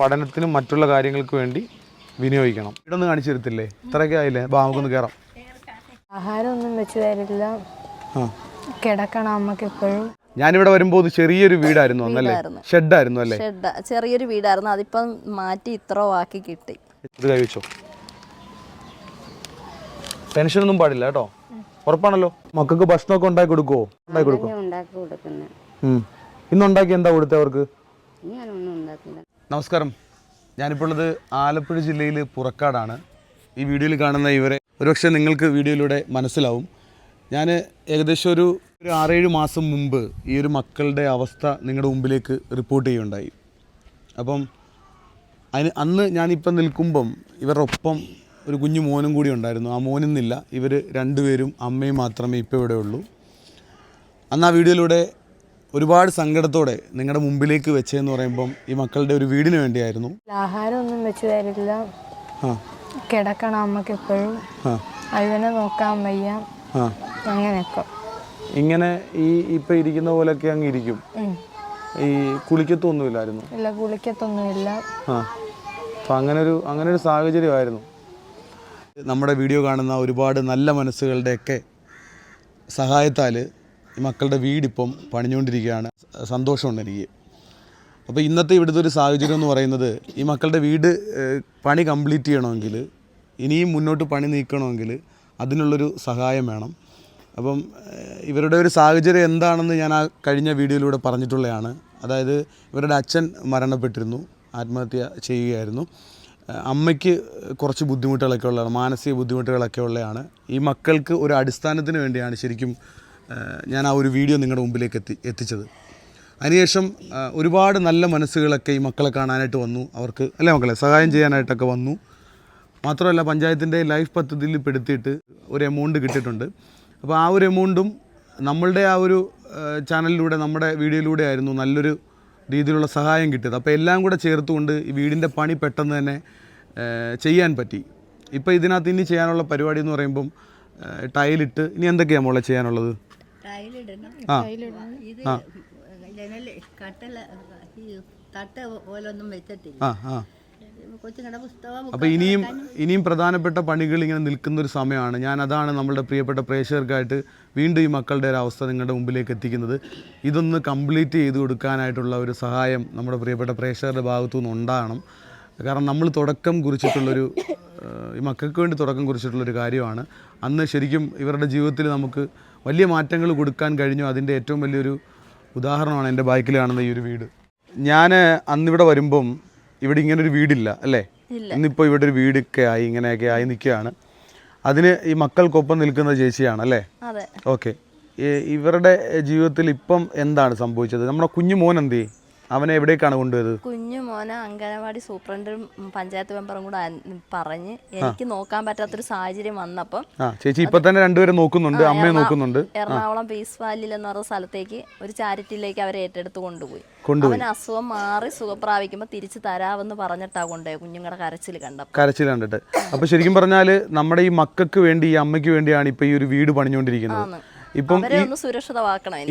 പഠനത്തിനും മറ്റുള്ള കാര്യങ്ങൾക്ക് വേണ്ടി വിനിയോഗിക്കണം. ഇതൊന്ന് കാണിച്ചു തരത്തില്ലേ? ഇത്രയൊക്കെ ആയില്ലേ? ബാ നമുക്കൊന്ന് കയറാം ആഹാരമൊന്നും വെച്ച് തരില്ല. ആ. കിടക്കണം അമ്മയ്ക്ക് എപ്പോഴും. ഞാനിവിടെ വരുമ്പോൾ ചെറിയൊരു വീടായിരുന്നു അന്നല്ലേ? ഷെഡായിരുന്നു അല്ലേ? ഷെഡ്. ചെറിയൊരു വീടായിരുന്നു. അതിപ്പം മാറ്റി ഇത്ര ആക്കി കിട്ടി. ഇത് കൈവച്ചോ? ടെൻഷനൊന്നും പാടില്ല കേട്ടോ. ഉറപ്പാണല്ലോ? മക്കൾക്ക് ഭക്ഷണമൊക്കെ ഉണ്ടാക്കി കൊടുക്കുവോ? ഉണ്ടാക്കി കൊടുക്കുവോ? ഇന്നുണ്ടാക്കി എന്താ കൊടുത്തേ അവർക്ക്? ഞാനൊന്നും ഉണ്ടാക്കില്ല. നമസ്കാരം. ഞാനിപ്പോൾ ഉള്ളത് ആലപ്പുഴ ജില്ലയിൽ പുറക്കാടാണ്. ഈ വീഡിയോയിൽ കാണുന്ന ഇവരെ ഒരുപക്ഷെ നിങ്ങൾക്ക് വീഡിയോയിലൂടെ മനസ്സിലാവും. ഞാൻ ഏകദേശം ഒരു ഒരു ആറേഴ് മാസം മുമ്പ് ഈ ഒരു മക്കളുടെ അവസ്ഥ നിങ്ങളുടെ മുമ്പിലേക്ക് റിപ്പോർട്ട് ചെയ്യുകയുണ്ടായി. അപ്പം അതിന് അന്ന് ഞാനിപ്പം നിൽക്കുമ്പം ഇവരുടെ ഒപ്പം ഒരു കുഞ്ഞു മോനും കൂടി ഉണ്ടായിരുന്നു. ആ മോനെന്നില്ല ഇവർ രണ്ടുപേരും അമ്മയും മാത്രമേ ഇപ്പോൾ ഇവിടെ ഉള്ളൂ. അന്ന് ആ വീഡിയോയിലൂടെ ഒരുപാട് സങ്കടത്തോടെ നിങ്ങളുടെ മുമ്പിലേക്ക് വെച്ചതെന്ന് പറയുമ്പം ഈ മക്കളുടെ ഒരു വീടിന് വേണ്ടിയായിരുന്നു. ആഹാരമൊന്നും വെച്ച് തരില്ല. ആ. കിടക്കണം അമ്മയ്ക്ക് എപ്പോഴും. ആ. അതിനെ നോക്കാൻ വയ്യ. ആ. അങ്ങനെയൊക്കെ. ഇങ്ങനെ ഈ ഇപ്പം ഇരിക്കുന്ന പോലെയൊക്കെ അങ്ങ് ഇരിക്കും. ഉം. ഈ കുളിക്കത്തൊന്നുമില്ലായിരുന്നു. ഇല്ല കുളിക്കത്തൊന്നുമില്ല. ആ. അപ്പം അങ്ങനെ ഒരു അങ്ങനെ ഒരു സാഹചര്യമായിരുന്നു. നമ്മുടെ വീഡിയോ കാണുന്ന ഒരുപാട് നല്ല മനസ്സുകളുടെയൊക്കെ സഹായത്താൽ മക്കളുടെ വീടിപ്പം പണിഞ്ഞുകൊണ്ടിരിക്കുകയാണ്. സന്തോഷമുണ്ട് എനിക്ക്. അപ്പോൾ ഇന്നത്തെ ഇവിടുത്തെ ഒരു സാഹചര്യം എന്ന് പറയുന്നത് ഈ മക്കളുടെ വീട് പണി കംപ്ലീറ്റ് ചെയ്യണമെങ്കിൽ ഇനിയും മുന്നോട്ട് പണി നീക്കണമെങ്കിൽ അതിനുള്ളൊരു സഹായം വേണം. അപ്പം ഇവരുടെ ഒരു സാഹചര്യം എന്താണെന്ന് ഞാൻ ആ കഴിഞ്ഞ വീഡിയോയിലൂടെ പറഞ്ഞിട്ടുള്ളതാണ്. അതായത് ഇവരുടെ അച്ഛൻ മരണപ്പെട്ടിരുന്നു ആത്മഹത്യ ചെയ്യുകയായിരുന്നു. അമ്മയ്ക്ക് കുറച്ച് ബുദ്ധിമുട്ടുകളൊക്കെ ഉള്ളതാണ് മാനസിക ബുദ്ധിമുട്ടുകളൊക്കെ ഉള്ളതാണ് ഈ മക്കൾക്ക് ഒരു അടിസ്ഥാനത്തിന് വേണ്ടിയാണ് ശരിക്കും ഞാൻ ആ ഒരു വീഡിയോ നിങ്ങളുടെ മുമ്പിലേക്ക് എത്തി എത്തിച്ചത്. അതിനുശേഷം ഒരുപാട് നല്ല മനസ്സുകളൊക്കെ ഈ മക്കളെ കാണാനായിട്ട് വന്നു. അവർക്ക് അല്ലേ മക്കളെ? സഹായം ചെയ്യാനായിട്ടൊക്കെ വന്നു. മാത്രമല്ല പഞ്ചായത്തിന്റെ ലൈഫ് പദ്ധതിയിൽ പെടുത്തിയിട്ട് ഒരു എമൗണ്ട് കിട്ടിയിട്ടുണ്ട്. അപ്പോൾ ആ ഒരു എമൗണ്ടും നമ്മളുടെ ആ ഒരു ചാനലിലൂടെ നമ്മുടെ വീഡിയോയിലൂടെ ആയിരുന്നു നല്ലൊരു രീതിയിലുള്ള സഹായം കിട്ടിയത്. അപ്പോൾ എല്ലാം കൂടെ ചേർത്തുകൊണ്ട് ഈ വീടിന്റെ പണി പെട്ടെന്ന് തന്നെ ചെയ്യാൻ പറ്റി. ഇപ്പോൾ ഇതിനകത്ത് ഇനി ചെയ്യാനുള്ള പരിപാടി എന്ന് പറയുമ്പം ടൈലിട്ട് ഇനി എന്തൊക്കെയാണ് മോളെ ചെയ്യാനുള്ളത്? ഇത് ആ. ജനൽ കട്ടല ഈ തട്ട് പോലൊന്നും വെച്ചിട്ടില്ല അപ്പോൾ ഇനിയും ഇനിയും പ്രധാനപ്പെട്ട പണികൾ ഇങ്ങനെ നിൽക്കുന്ന ഒരു സമയമാണ്. ഞാൻ അതാണ് നമ്മളുടെ പ്രിയപ്പെട്ട പ്രേക്ഷകർക്കായിട്ട് വീണ്ടും ഈ മക്കളുടെ ഒരു അവസ്ഥ നിങ്ങളുടെ മുമ്പിലേക്ക് എത്തിക്കുന്നത്. ഇതൊന്ന് കംപ്ലീറ്റ് ചെയ്ത് കൊടുക്കാനായിട്ടുള്ള ഒരു സഹായം നമ്മുടെ പ്രിയപ്പെട്ട പ്രേക്ഷകരുടെ ഭാഗത്തു നിന്ന് ഉണ്ടാകണം. കാരണം നമ്മൾ തുടക്കം കുറിച്ചിട്ടുള്ളൊരു ഈ മക്കൾക്ക് വേണ്ടി തുടക്കം കുറിച്ചിട്ടുള്ളൊരു കാര്യമാണ്. അന്ന് ശരിക്കും ഇവരുടെ ജീവിതത്തിൽ നമുക്ക് വലിയ മാറ്റങ്ങൾ കൊടുക്കാൻ കഴിഞ്ഞു. അതിന്റെ ഏറ്റവും വലിയൊരു ഉദാഹരണമാണ് എന്റെ ബൈക്കിൽ കാണുന്ന ഈ ഒരു വീട്. ഞാൻ അന്നിവിടെ വരുമ്പം ഇവിടെ ഇങ്ങനെ ഒരു വീടില്ല അല്ലേ? ഇന്നിപ്പോൾ ഇവിടെ ഒരു വീടൊക്കെ ആയി ഇങ്ങനെയൊക്കെ ആയി നിൽക്കുകയാണ്. അതിന് ഈ മക്കൾക്കൊപ്പം നിൽക്കുന്ന ചേച്ചിയാണ് അല്ലേ? ഓക്കെ. ഇവരുടെ ജീവിതത്തിൽ ഇപ്പം എന്താണ് സംഭവിച്ചത്? നമ്മുടെ കുഞ്ഞു മോൻ എന്ത് ചെയ്യും? അവനെ എവിടേക്കാണ് കൊണ്ടുപോയത്? കുഞ്ഞു മോനെ അംഗനവാടി സൂപ്രണ്ടും പഞ്ചായത്ത് മെമ്പറും കൂടെ പറഞ്ഞ് എനിക്ക് നോക്കാൻ പറ്റാത്തൊരു സാഹചര്യം വന്നപ്പം ചേച്ചി ഇപ്പൊ തന്നെ രണ്ടുപേരും നോക്കുന്നുണ്ട് അമ്മയെ നോക്കുന്നുണ്ട്. എറണാകുളം പീസ് വാലിൽ എന്ന് പറഞ്ഞ സ്ഥലത്തേക്ക് ഒരു ചാരിറ്റിയിലേക്ക് അവരെ ഏറ്റെടുത്ത് കൊണ്ടുപോയി. അവന് അസുഖം മാറി സുഖപ്രാപിക്കുമ്പോൾ തിരിച്ച് തരാമെന്ന് പറഞ്ഞിട്ടാ കൊണ്ടുപോയി കുഞ്ഞുങ്ങളുടെ കരച്ചിൽ കണ്ടപ്പോൾ കരച്ചിൽ കണ്ടിട്ട്. അപ്പൊ ശരിക്കും പറഞ്ഞാൽ നമ്മുടെ ഈ മക്കൾക്ക് വേണ്ടി ഈ അമ്മയ്ക്ക് വേണ്ടിയാണ് ഇപ്പൊ ഈ ഒരു വീട് പണിഞ്ഞുകൊണ്ടിരിക്കുന്നത്. ഇപ്പം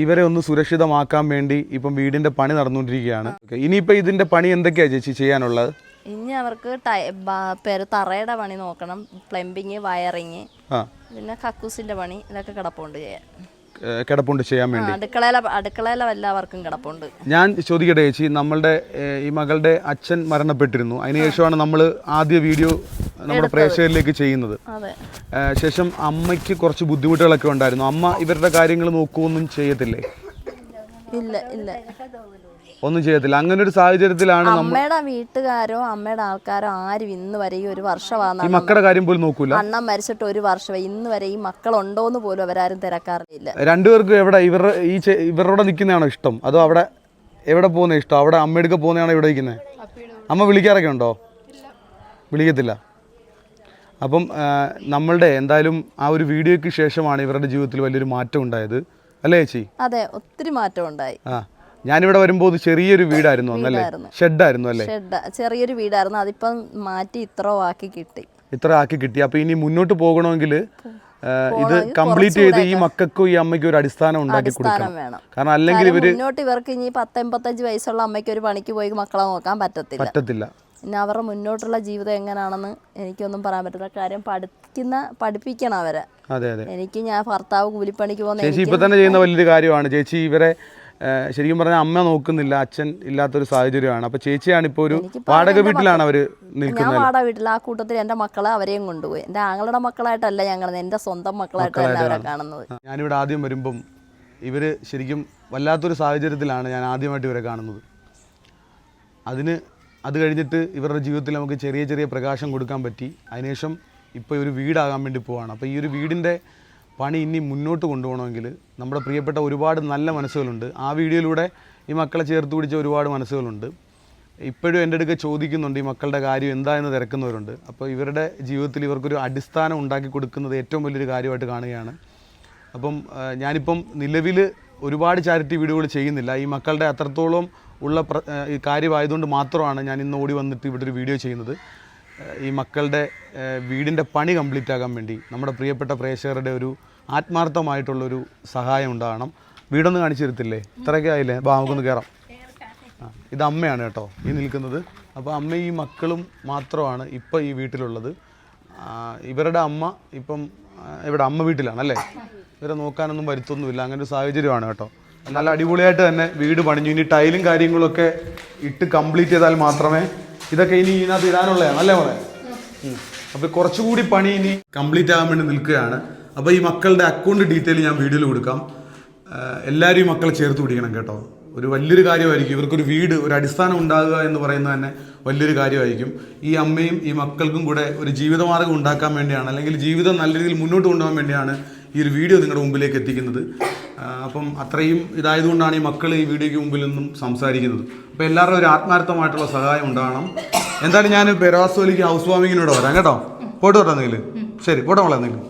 ഇവരെ ഒന്ന് സുരക്ഷിതമാക്കാൻ വേണ്ടി ഇപ്പം വീടിന്റെ പണി നടന്നുകൊണ്ടിരിക്കുകയാണ്. ഇനിയിപ്പോ ഇതിന്റെ പണി എന്തൊക്കെയാ ചേച്ചി ചെയ്യാനുള്ളത്? ഇനി അവർക്ക് തറയുടെ പണി നോക്കണം പ്ലംബിങ് വയറിങ് പിന്നെ കക്കൂസിന്റെ പണി ഇതൊക്കെ കിടപ്പുണ്ട് ചെയ്യാൻ. കിടപ്പുണ്ട് ചെയ്യാൻ വേണ്ടി. അടുക്കളയിലെ അടുക്കളയിലെ എല്ലാവർക്കും കിടപ്പുണ്ട്. ഞാൻ ചോദിക്കട്ടെ ചേച്ചി നമ്മളുടെ ഈ മകളുടെ അച്ഛൻ മരണപ്പെട്ടിരുന്നു. അതിനുശേഷമാണ് നമ്മൾ ആദ്യ വീഡിയോ നമ്മുടെ പ്രേക്ഷകരിലേക്ക് ചെയ്യുന്നത്. അതെ. ശേഷം അമ്മയ്ക്ക് കുറച്ച് ബുദ്ധിമുട്ടുകളൊക്കെ ഉണ്ടായിരുന്നു. അമ്മ ഇവരുടെ കാര്യങ്ങൾ നോക്കുകയൊന്നും ചെയ്യത്തില്ലേ? ഇല്ല ഇല്ല. ഒന്നും ചെയ്യത്തില്ല. അങ്ങനെ ഒരു സാഹചര്യത്തിലാണ് അമ്മയുടെ വീട്ടുകാരോ അമ്മയുടെ ആൾക്കാരോ ആരും ഇന്ന് വരെ ഈ ഒരു ഈ വർഷമാണ് മക്കളുടെ കാര്യം പോലും നോക്കൂല? അണ്ണൻ മരിച്ചിട്ട് ഒരു വർഷമായി ഇന്ന് വരെ ഈ മക്കളുണ്ടോന്ന് പോലും അവരാരും തിരക്കാറില്ല. രണ്ടുപേർക്കും എവിടെ ഇവരുടെ ഈ ഇവരോടെ നിൽക്കുന്നതാണോ ഇഷ്ടം? അതോ അവിടെ എവിടെ പോകുന്ന ഇഷ്ടം? അവിടെ അമ്മയെടുക്ക പോകുന്നതാണോ ഇവിടെ നിൽക്കുന്നത് അമ്മ വിളിക്കാറൊക്കെ ഉണ്ടോ? വിളിക്കത്തില്ല. അപ്പം നമ്മളുടെ എന്തായാലും ആ ഒരു വീഡിയോയ്ക്ക് ശേഷമാണ് ഇവരുടെ ജീവിതത്തിൽ വലിയൊരു മാറ്റം ഉണ്ടായത്. അല്ലേ ചേച്ചി? അതെ ഒത്തിരി മാറ്റം ഉണ്ടായി. ആ ഞാനിവിടെ വരുമ്പോൾ ഇത് ചെറിയൊരു വീടായിരുന്നു അന്നല്ലേ ഷെഡായിരുന്നു അല്ലേ? ചെറിയൊരു വീടായിരുന്നു. അതിപ്പം മാറ്റി ഇത്ര ആക്കി കിട്ടി. ഇത്ര ആക്കി കിട്ടി. അപ്പൊ ഇനി മുന്നോട്ട് പോകണമെങ്കിൽ ഇത് കംപ്ലീറ്റ് ചെയ്ത് ഈ മക്കൾക്കും ഈ അമ്മയ്ക്കും ഒരു അടിസ്ഥാനം ഉണ്ടാക്കി കൊടുക്കണം. കാരണം അല്ലെങ്കിൽ ഇവർ മുന്നോട്ട് ഇവർക്ക് ഇനി പത്തെൺപത്തഞ്ച് വയസ്സുള്ള അമ്മയ്ക്ക് ഒരു പണിക്ക് പോയി മക്കളെ നോക്കാൻ പറ്റത്തില്ല. പറ്റത്തില്ല. പിന്നെ അവരുടെ മുന്നോട്ടുള്ള ജീവിതം എങ്ങനെയാണെന്ന് എനിക്കൊന്നും പറയാൻ പറ്റില്ല കാര്യം പഠിക്കുന്ന പഠിപ്പിക്കണം അവരെ. എനിക്ക് ഞാൻ ഭർത്താവ് കൂലിപ്പണിക്ക് പോകുന്ന ചേച്ചി ഇപ്പൊ തന്നെ ചെയ്യുന്ന വലിയൊരു കാര്യമാണ്. ചേച്ചി ഇവരെ ശരിക്കും പറഞ്ഞാൽ അമ്മ നോക്കുന്നില്ല അച്ഛൻ ഇല്ലാത്തൊരു സാഹചര്യമാണ്. അപ്പൊ ചേച്ചിയാണ് ഇപ്പോൾ ഒരു വാടക വീട്ടിലാണ് അവർ ഞാൻ വാടക വീട്ടിൽ ആ കൂട്ടത്തിൽ എന്റെ മക്കളെ അവരെയും കൊണ്ടുപോയി. എന്റെ ആങ്ങളുടെ മക്കളായിട്ടല്ല ഞങ്ങൾ എന്റെ സ്വന്തം മക്കളായിട്ടല്ല അവരെ കാണുന്നത്. ഞാനിവിടെ ആദ്യം വരുമ്പം ഇവർ ശരിക്കും വല്ലാത്തൊരു സാഹചര്യത്തിലാണ് ഞാൻ ആദ്യമായിട്ട് ഇവരെ കാണുന്നത്. അതിന് അത് കഴിഞ്ഞിട്ട് ഇവരുടെ ജീവിതത്തിൽ നമുക്ക് ചെറിയ ചെറിയ പ്രകാശം കൊടുക്കാൻ പറ്റി. അതിനുശേഷം ഇപ്പോൾ ഒരു വീടാകാൻ വേണ്ടി പോവാണ്. അപ്പോൾ ഈ ഒരു വീടിന്റെ പണി ഇനി മുന്നോട്ട് കൊണ്ടുപോകണമെങ്കിൽ നമ്മുടെ പ്രിയപ്പെട്ട ഒരുപാട് നല്ല മനസ്സുകളുണ്ട്. ആ വീഡിയോയിലൂടെ ഈ മക്കളെ ചേർത്ത് പിടിച്ച ഒരുപാട് മനസ്സുകളുണ്ട്. ഇപ്പോഴും എന്റെ അടുക്ക ചോദിക്കുന്നുണ്ട് ഈ മക്കളുടെ കാര്യം എന്താ എന്ന് തിരക്കുന്നവരുണ്ട്. അപ്പോൾ ഇവരുടെ ജീവിതത്തിൽ ഇവർക്കൊരു അടിസ്ഥാനം ഉണ്ടാക്കി കൊടുക്കുന്നത് ഏറ്റവും വലിയൊരു കാര്യമായിട്ട് കാണുകയാണ്. അപ്പം ഞാനിപ്പം നിലവിൽ ഒരുപാട് ചാരിറ്റി വീഡിയോകൾ ചെയ്യുന്നില്ല. ഈ മക്കളുടെ അത്രത്തോളം ഉള്ള ഈ കാര്യമായതുകൊണ്ട് മാത്രമാണ് ഞാൻ ഇന്ന് ഓടി വന്നിട്ട് ഇവിടെ ഒരു വീഡിയോ ചെയ്യുന്നത്. ഈ മക്കളുടെ വീടിന്റെ പണി കംപ്ലീറ്റ് ആകാൻ വേണ്ടി നമ്മുടെ പ്രിയപ്പെട്ട പ്രേക്ഷകരുടെ ഒരു ആത്മാർത്ഥമായിട്ടുള്ളൊരു സഹായം ഉണ്ടാകണം. വീടൊന്ന് കാണിച്ചു തരത്തില്ലേ? ഇത്രയൊക്കെ ആയില്ലേ? അപ്പോൾ നമുക്കൊന്ന് കയറാം ഇത് അമ്മയാണ് കേട്ടോ ഈ നിൽക്കുന്നത്. അപ്പോൾ അമ്മ ഈ മക്കളും മാത്രമാണ് ഇപ്പോൾ ഈ വീട്ടിലുള്ളത്. ഇവരുടെ അമ്മ ഇപ്പം ഇവിടെ അമ്മ വീട്ടിലാണല്ലേ ഇവരെ നോക്കാനൊന്നും വരുത്തൊന്നുമില്ല. അങ്ങനെ ഒരു സാഹചര്യമാണ് കേട്ടോ. നല്ല അടിപൊളിയായിട്ട് തന്നെ വീട് പണിഞ്ഞു. ഇനി ടൈലും കാര്യങ്ങളൊക്കെ ഇട്ട് കംപ്ലീറ്റ് ചെയ്താൽ മാത്രമേ ഇതൊക്കെ ഇനി ഇതിനകത്ത് ഇടാനുള്ളതാണ് അല്ലേ മോളെ? അപ്പൊ കുറച്ചുകൂടി പണി ഇനി കംപ്ലീറ്റ് ആകാൻ വേണ്ടി നിൽക്കുകയാണ്. അപ്പോൾ ഈ മക്കളുടെ അക്കൗണ്ട് ഡീറ്റെയിൽ ഞാൻ വീഡിയോയിൽ കൊടുക്കാം. എല്ലാവരും ഈ മക്കളെ ചേർത്ത് പിടിക്കണം കേട്ടോ. ഒരു വലിയൊരു കാര്യമായിരിക്കും. ഇവർക്കൊരു വീട് ഒരു അടിസ്ഥാനം ഉണ്ടാകുക എന്ന് പറയുന്നത് തന്നെ വലിയൊരു കാര്യമായിരിക്കും. ഈ അമ്മയും ഈ മക്കൾക്കും കൂടെ ഒരു ജീവിതമാർഗം ഉണ്ടാക്കാൻ വേണ്ടിയാണ് അല്ലെങ്കിൽ ജീവിതം നല്ല രീതിയിൽ മുന്നോട്ട് കൊണ്ടുപോകാൻ വേണ്ടിയാണ് ഈ ഒരു വീഡിയോ നിങ്ങളുടെ മുമ്പിലേക്ക് എത്തിക്കുന്നത്. അപ്പം അത്രയും ഇതായതുകൊണ്ടാണ് ഈ മക്കൾ ഈ വീഡിയോയ്ക്ക് മുമ്പിൽ നിന്നും സംസാരിക്കുന്നത്. അപ്പോൾ എല്ലാവരും ഒരു ആത്മാർത്ഥമായിട്ടുള്ള സഹായം ഉണ്ടാകണം. എന്തായാലും ഞാൻ പെരാസോലിക്ക് ഹൗസ് വാമിങ്ങിനോട് വരാം കേട്ടോ. പോട്ട് വരാം എന്തെങ്കിലും? ശരി പോട്ടെ മോളെ എന്തെങ്കിലും.